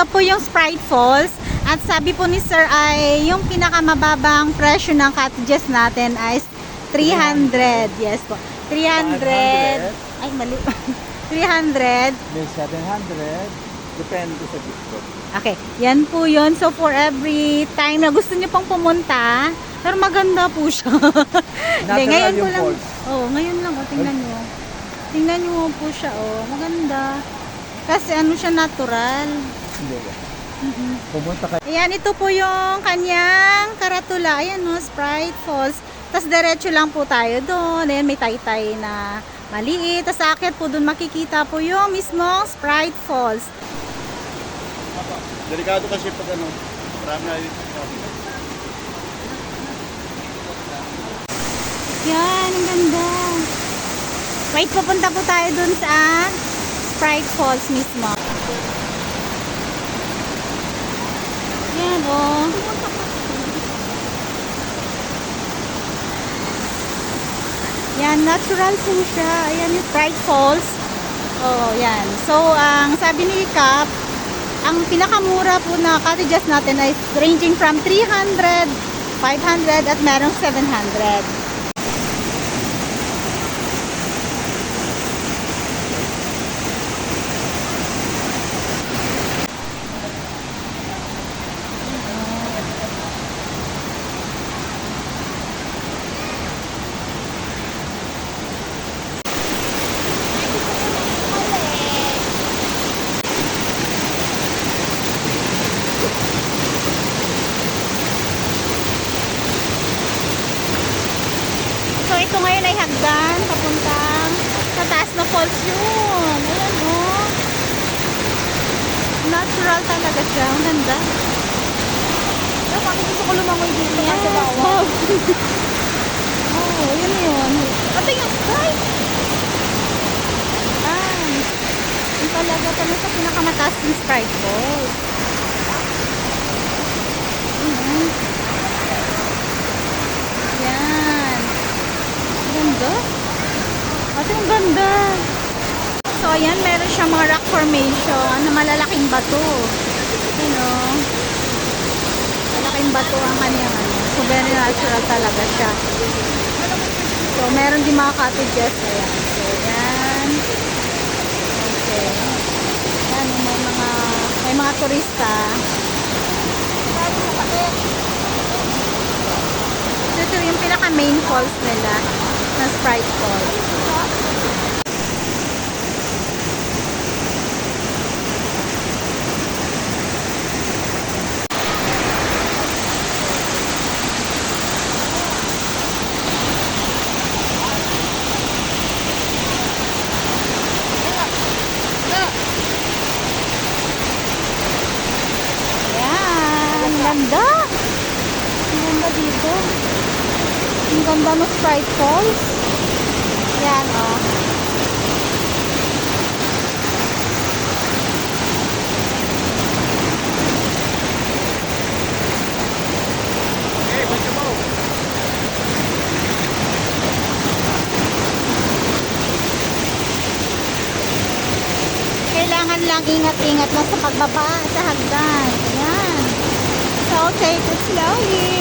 ito po yung Sprite Falls. At sabi po ni Sir ay yung pinakamababang presyo ng cottages natin ay 300. Yes po. 300. Ay, mali. 300. May 700. Depende sa gusto. Okay, yan po yun. So, for every time na gusto niyo pong pumunta, pero maganda po siya. Hindi, ngayon ko lang. falls. Oh, ngayon lang. Oh, tingnan niyo. Tingnan niyo po siya. Oh, maganda. Kasi ano siya, natural. Hindi ba? Pumunta ka. Ayan, ito po yung kanyang karatula. Ayan, no, Sprite Falls. Tapos diretso lang po tayo doon. Ayan, may taytay na maliit. Tapos akyat po doon makikita po yung mismong Sprite Falls. Delikado kasi pag ano, marami na Yan, ang ganda. Wait, papunta po tayo dun sa Sprite Falls mismo. Yan, oh. Yan, natural po siya. Ayan yung Sprite Falls. Oh, yan. So, ang sabi ni Cap, ang pinakamura po na cottages natin ay ranging from 300, 500 at merong 700. So ito ngayon ay hagdan papuntang sa taas na falls yun. Ayan oh. Natural talaga siya. Ang ganda. Pero kami gusto ko lumangoy dito Yes. bawal. oh, yun yun. Pati yung Sprite. Ah, yung talaga pala sa pinakamataas ng Sprite Falls. Ayan. Yan. Ang ganda. Ate, ang ganda. So, ayan, siyang mga rock formation na malalaking bato. You know, malaking bato ang kanyang ano. So, very natural talaga siya. So, meron din mga cottages. Ayan. So, yan. Okay. Yan, may mga, may mga turista. Ito yung pinaka main falls nila na Sprite Falls. Ayan, ang ganda. Ang ganda dito. Ang ganda ng Sprite Falls. Yan, oh. Kailangan lang ingat-ingat lang sa pagbaba sa hagdan. Ayan. So, take it slowly.